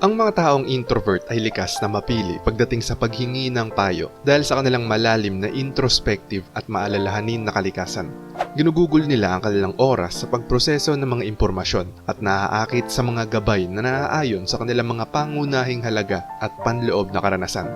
Ang mga taong introvert ay likas na mapili pagdating sa paghingi ng payo dahil sa kanilang malalim na introspective at maalalahanin na kalikasan. Ginugugol nila ang kanilang oras sa pagproseso ng mga impormasyon at naaakit sa mga gabay na naaayon sa kanilang mga pangunahing halaga at panloob na karanasan.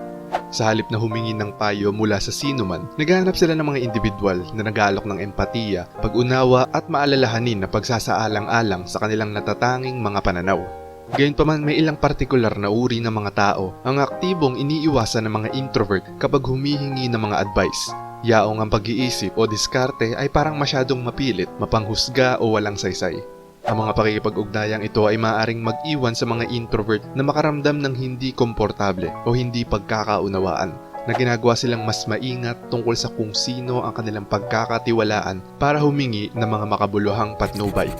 Sa halip na humingi ng payo mula sa sino man, naghahanap sila ng mga individual na nag-aalok ng empatiya, pag-unawa at maalalahanin na pagsasaalang-alang sa kanilang natatanging mga pananaw. Gayunpaman may ilang partikular na uri ng mga tao ang aktibong iniiwasan ng mga introvert kapag humihingi ng mga advice. Yaong ang pag-iisip o diskarte ay parang masyadong mapilit, mapanghusga o walang saysay. Ang mga pakikipag-ugnayang ito ay maaaring mag-iwan sa mga introvert na makaramdam ng hindi komportable o hindi pagkakaunawaan na ginagawa silang mas maingat tungkol sa kung sino ang kanilang pagkakatiwalaan para humingi ng mga makabuluhang patnubay.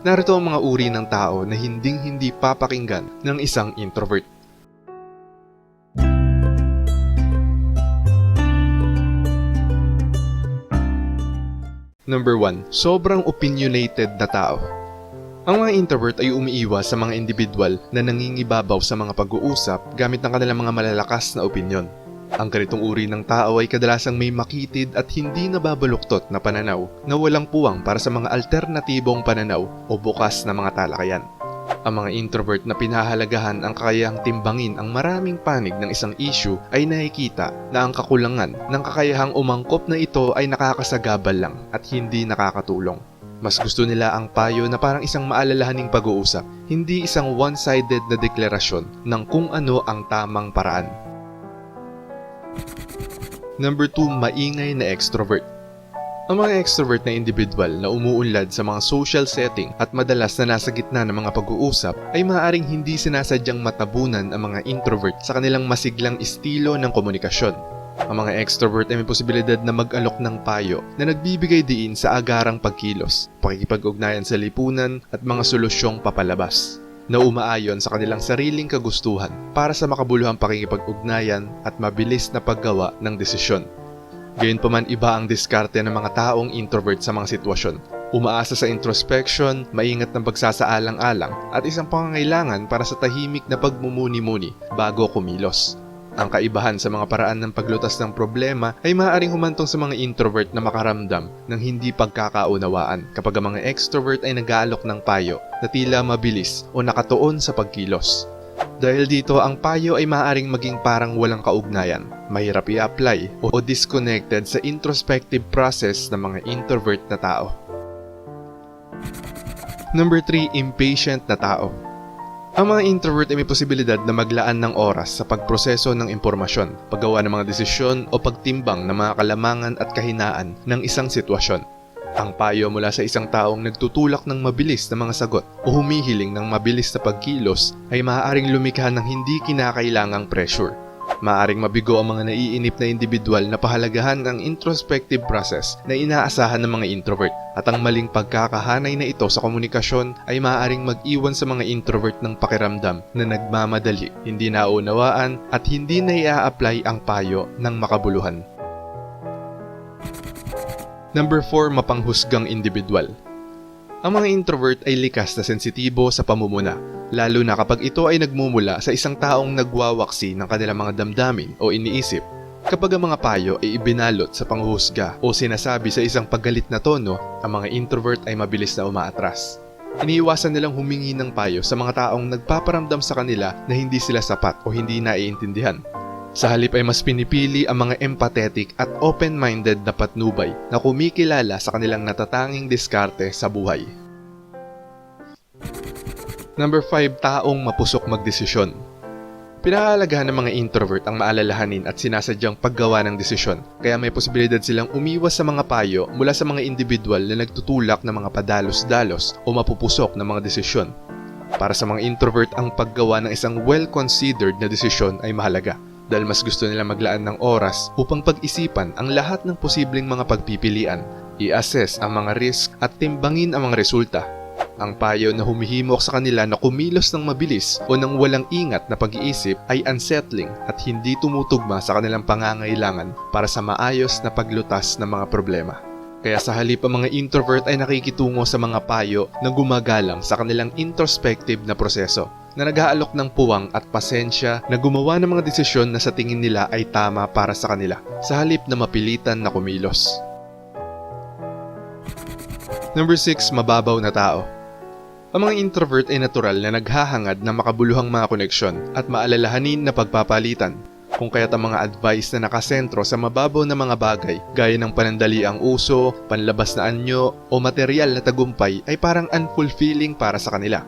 Narito ang mga uri ng tao na hinding-hindi papakinggan ng isang introvert. Number 1. Sobrang opinionated na tao. Ang mga introvert ay umiiwas sa mga individual na nangingibabaw sa mga pag-uusap gamit ng kanilang mga malalakas na opinyon. Ang ganitong uri ng tao ay kadalasang may makitid at hindi nababaluktot na pananaw na walang puwang para sa mga alternatibong pananaw o bukas na mga talakayan. Ang mga introvert na pinahalagahan ang kakayahang timbangin ang maraming panig ng isang issue ay nakikita na ang kakulangan ng kakayahang umangkop na ito ay nakakasagabal lang at hindi nakakatulong. Mas gusto nila ang payo na parang isang maalalahaning pag-uusap, hindi isang one-sided na deklarasyon ng kung ano ang tamang paraan. Number 2, maingay na extrovert. Ang mga extrovert na individual na umuunlad sa mga social setting at madalas na nasa gitna ng mga pag-uusap ay maaaring hindi sinasadyang matabunan ang mga introvert sa kanilang masiglang estilo ng komunikasyon. Ang mga extrovert ay may posibilidad na mag-alok ng payo na nagbibigay diin sa agarang pagkilos, pakikipag-ugnayan sa lipunan at mga solusyong papalabas na umaayon sa kanilang sariling kagustuhan para sa makabuluhang pakikipag-ugnayan at mabilis na paggawa ng desisyon. Gayunpaman iba ang diskarte ng mga taong introvert sa mga sitwasyon. Umaasa sa introspection, maingat ng pagsasaalang-alang at isang pangangailangan para sa tahimik na pagmumuni-muni bago kumilos. Ang kaibahan sa mga paraan ng paglutas ng problema ay maaaring humantong sa mga introvert na makaramdam ng hindi pagkakaunawaan kapag ang mga extrovert ay nag-aalok ng payo na tila mabilis o nakatuon sa pagkilos. Dahil dito, ang payo ay maaaring maging parang walang kaugnayan, mahirap i-apply o disconnected sa introspective process ng mga introvert na tao. Number 3, impatient na tao. Ang mga introvert ay may posibilidad na maglaan ng oras sa pagproseso ng impormasyon, paggawa ng mga desisyon o pagtimbang ng mga kalamangan at kahinaan ng isang sitwasyon. Ang payo mula sa isang taong nagtutulak ng mabilis na mga sagot o humihiling ng mabilis na pagkilos ay maaaring lumikha ng hindi kinakailangang pressure. Maaring mabigo ang mga naiinip na individual na pahalagahan ang introspective process na inaasahan ng mga introvert at ang maling pagkakahanay na ito sa komunikasyon ay maaaring mag-iwan sa mga introvert ng pakiramdam na nagmamadali, hindi naunawaan at hindi na ia-apply ang payo ng makabuluhan. Number 4, mapanghusgang individual. Ang mga introvert ay likas na sensitibo sa pamumuna, lalo na kapag ito ay nagmumula sa isang taong nagwawaksi ng kanilang mga damdamin o iniisip. Kapag ang mga payo ay ibinalot sa panghuhusga o sinasabi sa isang paggalit na tono, ang mga introvert ay mabilis na umaatras. Iniiwasan nilang humingi ng payo sa mga taong nagpaparamdam sa kanila na hindi sila sapat o hindi naiintindihan. Sa halip ay mas pinipili ang mga empathetic at open-minded na patnubay na kumikilala sa kanilang natatanging diskarte sa buhay. Number 5, taong mapusok magdesisyon. Pinahahalagahan ng mga introvert ang maalalahanin at sinasadyang paggawa ng desisyon, kaya may posibilidad silang umiwas sa mga payo mula sa mga individual na nagtutulak ng mga padalos-dalos o mapupusok ng mga desisyon. Para sa mga introvert, ang paggawa ng isang well-considered na desisyon ay mahalaga dahil mas gusto nila maglaan ng oras upang pag-isipan ang lahat ng posibleng mga pagpipilian, i-assess ang mga risk at timbangin ang mga resulta. Ang payo na humihimok sa kanila na kumilos ng mabilis o ng walang ingat na pag-iisip ay unsettling at hindi tumutugma sa kanilang pangangailangan para sa maayos na paglutas ng mga problema. Kaya sa halip ang mga introvert ay nakikitungo sa mga payo na gumagalang sa kanilang introspective na proseso na nag-aalok ng puwang at pasensya na gumawa ng mga desisyon na sa tingin nila ay tama para sa kanila sa halip na mapilitan na kumilos. Number 6, mababaw na tao. Ang mga introvert ay natural na naghahangad ng makabuluhang mga koneksyon at maalalahanin na pagpapalitan. Kung kaya't ang mga advice na nakasentro sa mababaw na mga bagay gaya ng panandaliang uso, panlabas na anyo o material na tagumpay ay parang unfulfilling para sa kanila.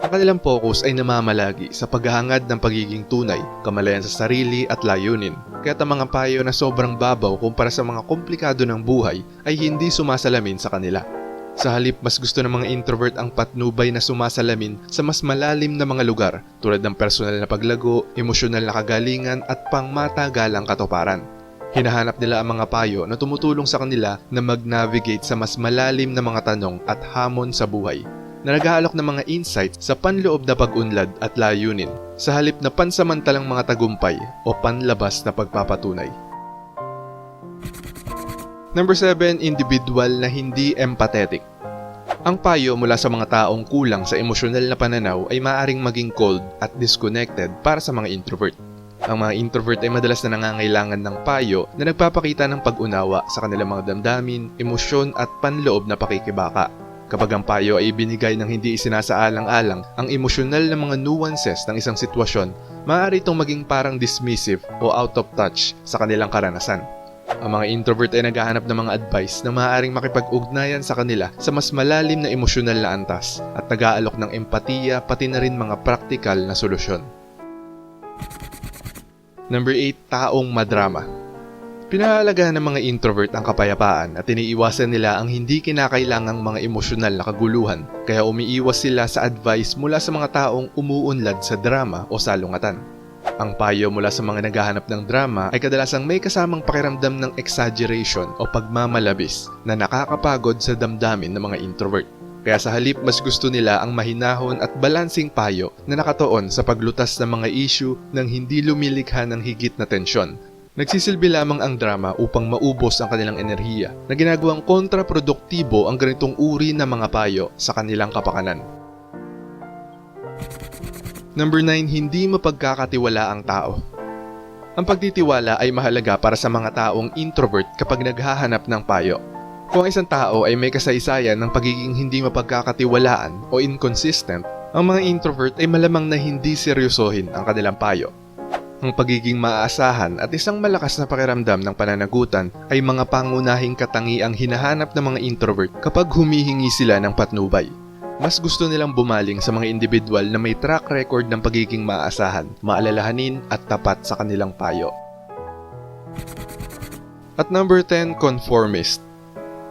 Ang kanilang focus ay namamalagi sa paghahangad ng pagiging tunay, kamalayan sa sarili at layunin. Kaya't ang mga payo na sobrang babaw kumpara sa mga komplikado ng buhay ay hindi sumasalamin sa kanila. Sa halip, mas gusto ng mga introvert ang patnubay na sumasalamin sa mas malalim na mga lugar tulad ng personal na paglago, emosyonal na kagalingan at pangmatagalang katuparan. Hinahanap nila ang mga payo na tumutulong sa kanila na mag-navigate sa mas malalim na mga tanong at hamon sa buhay na nag-aalok ng mga insights sa panloob na pag-unlad at layunin sa halip na pansamantalang mga tagumpay o panlabas na pagpapatunay. Number 7, individual na hindi empathetic. Ang payo mula sa mga taong kulang sa emosyonal na pananaw ay maaring maging cold at disconnected para sa mga introvert. Ang mga introvert ay madalas na nangangailangan ng payo na nagpapakita ng pag-unawa sa kanilang mga damdamin, emosyon at panloob na pakikibaka. Kapag ang payo ay binigay ng hindi isinasaalang-alang ang emosyonal na mga nuances ng isang sitwasyon, maaari itong maging parang dismissive o out of touch sa kanilang karanasan. Ang mga introvert ay naghahanap ng mga advice na maaaring makipag-ugnayan sa kanila sa mas malalim na emosyonal na antas at nag-aalok ng empatiya pati na rin mga praktikal na solusyon. Number 8, taong madrama. Pinahalagahan ng mga introvert ang kapayapaan at iniiwasan nila ang hindi kinakailangang mga emosyonal na kaguluhan kaya umiiwas sila sa advice mula sa mga taong umuunlad sa drama o salungatan. Ang payo mula sa mga naghahanap ng drama ay kadalasang may kasamang pakiramdam ng exaggeration o pagmamalabis na nakakapagod sa damdamin ng mga introvert. Kaya sa halip mas gusto nila ang mahinahon at balansing payo na nakatoon sa paglutas ng mga issue nang hindi lumilikha ng higit na tensyon. Nagsisilbi lamang ang drama upang maubos ang kanilang enerhiya na ginagawang kontraproduktibo ang ganitong uri ng mga payo sa kanilang kapakanan. Number 9, hindi mapagkakatiwala ang tao. Ang pagtitiwala ay mahalaga para sa mga taong introvert kapag naghahanap ng payo. Kung ang isang tao ay may kasaysayan ng pagiging hindi mapagkakatiwalaan o inconsistent, ang mga introvert ay malamang na hindi seryosohin ang kanilang payo. Ang pagiging maaasahan at isang malakas na pakiramdam ng pananagutan ay mga pangunahing katangiang hinahanap ng mga introvert kapag humihingi sila ng patnubay. Mas gusto nilang bumaling sa mga individual na may track record ng pagiging maaasahan, maalalahanin at tapat sa kanilang payo. At number 10, conformist.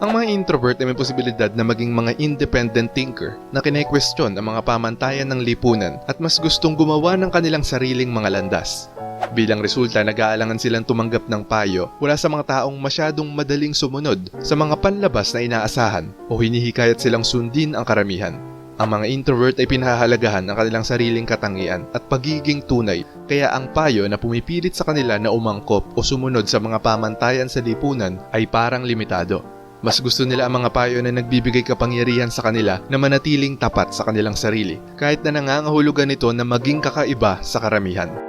Ang mga introvert ay may posibilidad na maging mga independent thinker na kine-question ang mga pamantayan ng lipunan at mas gustong gumawa ng kanilang sariling mga landas. Bilang resulta, nag-aalangan silang tumanggap ng payo mula sa mga taong masyadong madaling sumunod sa mga panlabas na inaasahan o hinihikayat silang sundin ang karamihan. Ang mga introvert ay pinahahalagahan ng kanilang sariling katangian at pagiging tunay, kaya ang payo na pumipilit sa kanila na umangkop o sumunod sa mga pamantayan sa lipunan ay parang limitado. Mas gusto nila ang mga payo na nagbibigay kapangyarihan sa kanila na manatiling tapat sa kanilang sarili, kahit na nangangahulugan nito na maging kakaiba sa karamihan.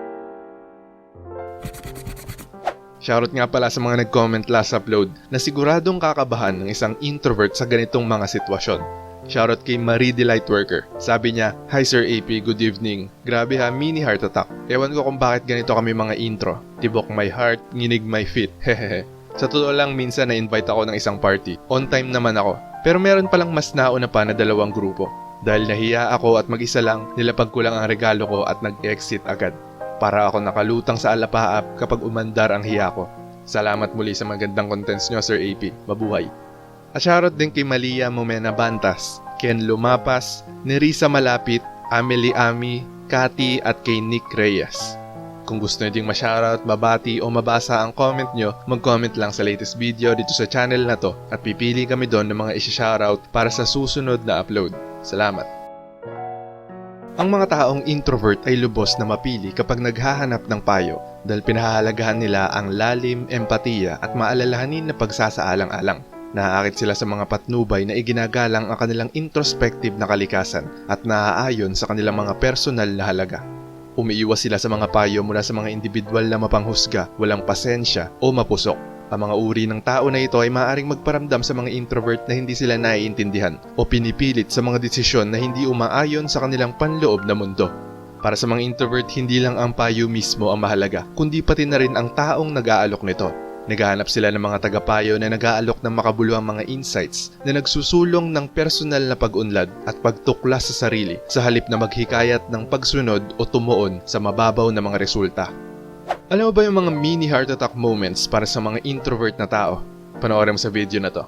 Shoutout nga pala sa mga nag-comment last upload na siguradong kakabahan ng isang introvert sa ganitong mga sitwasyon. Shoutout kay Marie Delight Worker. Sabi niya, Hi Sir AP, good evening. Grabe ha, mini heart attack. Ewan ko kung bakit ganito kami mga intro. Tibok my heart, nginig my feet. Hehehe. Sa totoo lang, minsan na-invite ako ng isang party. On time naman ako. Pero meron palang mas nauna pa na dalawang grupo. Dahil nahiya ako at mag-isa lang, nilapag ko lang ang regalo ko at nag-exit agad. Para ako nakalutang sa alapaap kapag umandar ang hiya ko. Salamat muli sa magandang contents nyo, Sir AP. Mabuhay. At shoutout din kay Malia Momena Bantas, Ken Lumapas, Nerissa Malapit, Amelie Ami, Kati at kay Nick Reyes. Kung gusto nyo ding ma-shoutout, mabati o mabasa ang comment nyo, mag-comment lang sa latest video dito sa channel na to at pipili kami doon ng mga isi-shoutout para sa susunod na upload. Salamat! Ang mga taong introvert ay lubos na mapili kapag naghahanap ng payo dahil pinahahalagahan nila ang lalim, empatiya at maalalahanin na pagsasaalang-alang. Naaakit sila sa mga patnubay na iginagalang ang kanilang introspective na kalikasan at naaayon sa kanilang mga personal na halaga. Umiiwas sila sa mga payo mula sa mga individual na mapanghusga, walang pasensya o mapusok. Ang mga uri ng tao na ito ay maaaring magparamdam sa mga introvert na hindi sila naiintindihan o pinipilit sa mga desisyon na hindi umaayon sa kanilang panloob na mundo. Para sa mga introvert, hindi lang ang payo mismo ang mahalaga, kundi pati na rin ang taong nag-aalok nito. Naghahanap sila ng mga tagapayo na nag-aalok ng makabuluhang mga insights na nagsusulong ng personal na pag-unlad at pagtuklas sa sarili sa halip na maghikayat ng pagsunod o tumuon sa mababaw na mga resulta. Alam mo ba yung mga mini heart attack moments para sa mga introvert na tao? Panoorin mo sa video na to.